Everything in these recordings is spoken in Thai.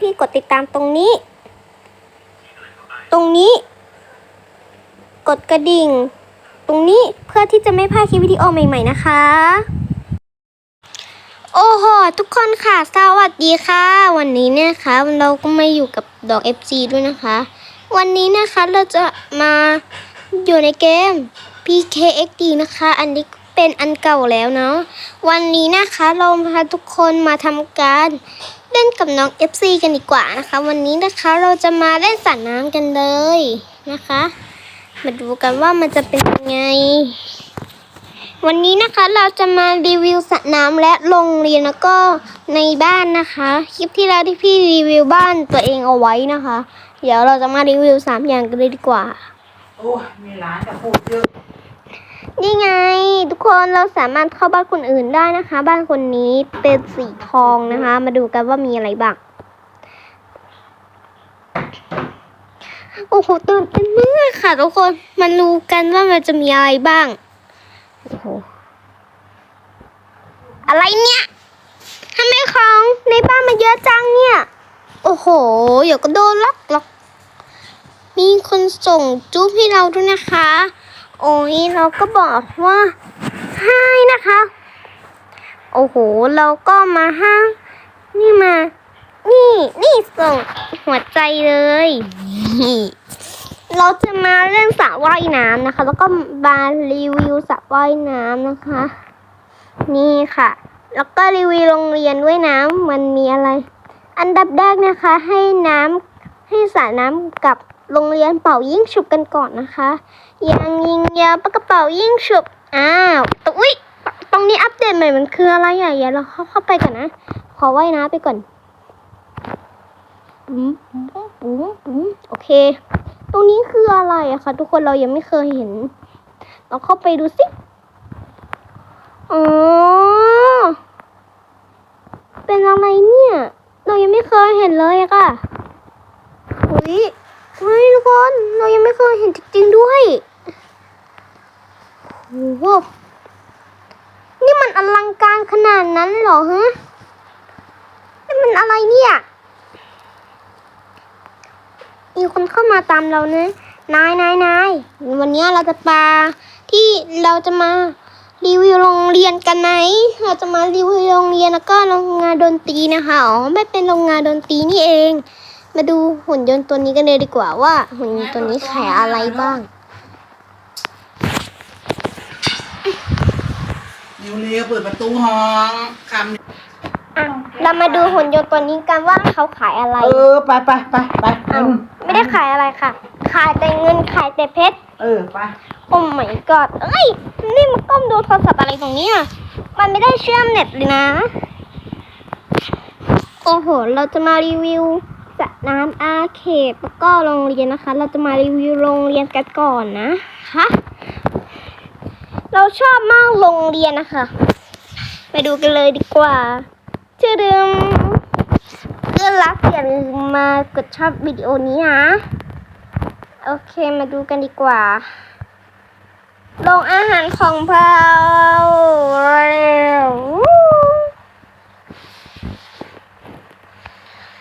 พี่ๆกดติดตามตรงนี้ ตรงนี้ กดกระดิ่ง ตรงนี้เพื่อที่จะไม่พลาดคลิปวิดีโอใหม่ ๆ นะคะ โอ้โห ทุกคนค่ะ สวัสดีค่ะ วันนี้เนี่ยนะคะเราก็มาอยู่กับดอก FG ด้วยนะคะ วันนี้นะคะเราจะมาอยู่ในเกม PKXD นะคะ อันนี้เป็นอันเก่าแล้วเนาะ วันนี้นะคะเราพาทุกคนมาทำการ เล่นกับน้อง FC กันดีกว่านะคะ วันนี้นะคะเราจะมาเล่นสระน้ำกันเลยนะคะ มาดูกันว่ามันจะเป็นยังไง วันนี้นะคะเราจะมารีวิวสระน้ำและโรงเรียนแล้วก็ในบ้านนะคะ คลิปที่แล้วที่พี่รีวิวบ้านตัวเองเอาไว้นะคะ เดี๋ยวเราจะมารีวิวสามอย่างกันเลยดีกว่า โอ้ยมีร้านจะพูดเยอะ นี่ไง ทุกคนเราสามารถเข้าบ้านคนอื่นได้นะคะ บ้านคนนี้เป็นสีทองนะคะ มาดูกันว่ามีอะไรบ้างโอ้โหตื่นเต้นมากค่ะทุกคนมาดูกันว่ามันจะมีอะไรบ้างโอ้โหอะไรเนี่ยทำไมของในบ้านมันเยอะจังเนี่ย โอ้โหเดี๋ยวก็โดนล็อกล็อกมีคนส่งจุ๊บให้เราด้วยนะคะ โอ้ยเราก็บอกว่าให้นะคะ โอ้โห เราก็มาห้างนี่มา นี่ นี่ส่งหัวใจเลย เราจะมาเล่นสระว่ายน้ำนะคะ แล้วก็มารีวิวสระว่ายน้ำนะคะ นี่ค่ะ แล้วก็รีวิวโรงเรียนด้วยน้ำมันมีอะไร อันดับแรกนะคะ ให้น้ำให้สระน้ำกับโรงเรียนเป่ายิ่งฉุบกันก่อนนะคะยังยิงยาปากระเป๋ายิ่งฉุบอ้าวตอุ๊ยตรงนี้อัปเดตใหม่มันคืออะไรอะอย่าเราเข้าเข้าไปก่อนนะขอว่ายน้ำไปก่อนปุ้มปุ้มปุ้มปุ้มโอเค ตรงนี้คืออะไรอะคะทุกคนเรายังไม่เคยเห็นเราเข้าไปดูสิอ๋อเป็นอะไรเนี่ย เรายังไม่เคยเห็นเลยอะค่ะอุ้ย เฮ้ยทุกคนเรายังไม่เคยเห็นจริงๆด้วยโอ้โหนี่มันอลังการขนาดนั้นเหรอฮะนี่มันอะไรเนี่ยมีคนเข้ามาตามเรานะนายนายนายวันนี้เราจะปาที่เราจะมารีวิวโรงเรียนกันไหมเราจะมารีวิวโรงเรียนแล้วก็โรงงานดนตรีนะคะ อ๋อ ไม่เป็นโรงงานดนตรีนี่เอง มาดูหุ่นยนต์ตัวนี้กันเลยดีกว่าว่า หุ่นยนต์ตัวนี้ขายอะไรบ้างนิวเลียเปิดประตูห้องคอะเรามาดูหุ่นยนต์ตัวนี้กันว่าเขาขายอะไรำเออไปไปไปไปอ้าวไม่ได้ขายอะไรค่ะ ขายแต่เงินขายแต่เพชร เออไปโอ้ my god เอ้ย นี่มันก้มดูโทรศัพท์อะไรตรงเนี้ยมันไม่ได้เชื่อมเน็ตเลยนะ โอ้โห เราจะมารีวิวส ระน้ำอาเขตแล้วก็โรงเรียนนะคะ เราจะมารีวิวโรงเรียนกันก่อนนะคะเราชอบมากโรงเรียนนะคะ ไปดูกันเลยดีกว่า ชื่อดึมเพื่อนรักอย่าลืมมากดชอบวิดีโอนี้นะ โอเคมาดูกันดีกว่าโรงอาหารของเรา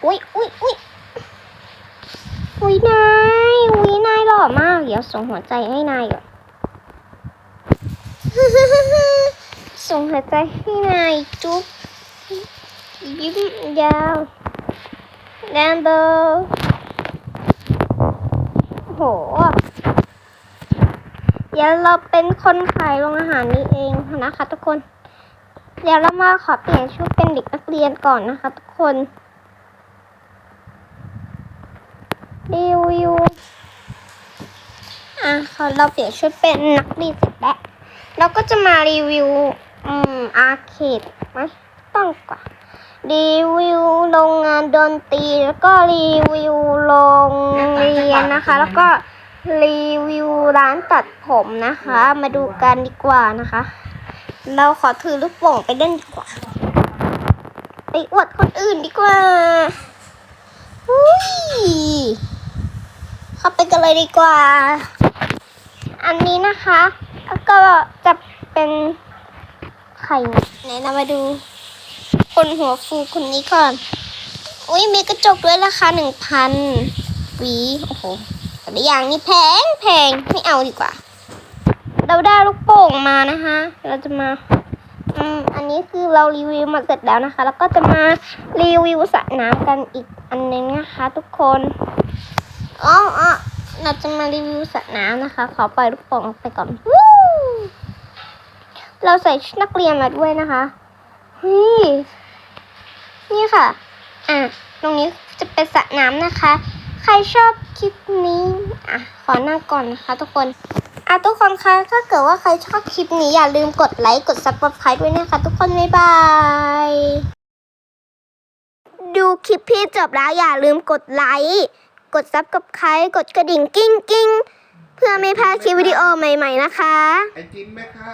อุ้ยอุ้ยอุ้ยอุ้ ยนายอุ้ยนายหล่อมาก เดี๋ยวส่งหัวใจให้นายก่อนส่งหัวใจให้นายจุ๊บยิ้มยาวแดนเบอร์โอ้โหเดี๋ยวเราเป็นคนขายโรงอาหารนี้เองนะคะทุกคน เดี๋ยวเรามาขอเปลี่ยนชุดเป็นเด็กนักเรียนก่อนนะคะทุกคน รีวิวอะขอเราเปลี่ยนชุดเป็นนักเรียนเสร็จแล้วเราก็จะมารีวิวอืมอาร์เคดไหมต้องก่อนรีวิวโรงงานดนตรีแล้วก็รีวิวโรงเรียนนะคะ แล้วก็รีวิวร้านตัดผมนะคะ มาดูกันดีกว่านะคะ เราขอถือลูกโป่งไปเล่นดีกว่า ไปอวดคนอื่นดีกว่าอุ้ย เข้าไปกันเลยดีกว่า อันนี้นะคะก็จะเป็นไข่ไหนเรามาดู คนหัวฟูคนนี้ก่อน อุ้ยมีกระจกด้วยราคาหนึ่งพันวี โอ้โหแต่ละอย่างนี่แพงแพงไม่เอาดีกว่า เราได้ลูกโป่งมานะคะ เราจะมาอืมอันนี้คือเรารีวิวมาเสร็จแล้วนะคะ แล้วก็จะมารีวิวสระน้ำกันอีกอันนึงนะคะ ทุกคน อ๋ออ๋อเราจะมารีวิวสระน้ำนะคะ ขอปล่อยลูกโป่งไปก่อน เราใส่ชุดนักเรียนมาด้วยนะคะเฮ้ยนี่ค่ะ อะ ตรงนี้จะเป็นสระน้ำนะคะ ใครชอบคลิปนี้ อะ ขอหน้าก่อนนะคะทุกคน อะทุกคนคะ ถ้าเกิดว่าใครชอบคลิปนี้อย่าลืมกดไลค์ กด subscribe ด้วยนะคะ ทุกคน บ๊ายบาย ดูคลิปพี่จบแล้วอย่าลืมกดไลค์ กดซับกับใครกดกระดิ่งกิ้งกิ้งเพื่อไม่พลาดคลิปวิดีโอใหม่ ๆ นะคะ ไอจินไหมคะ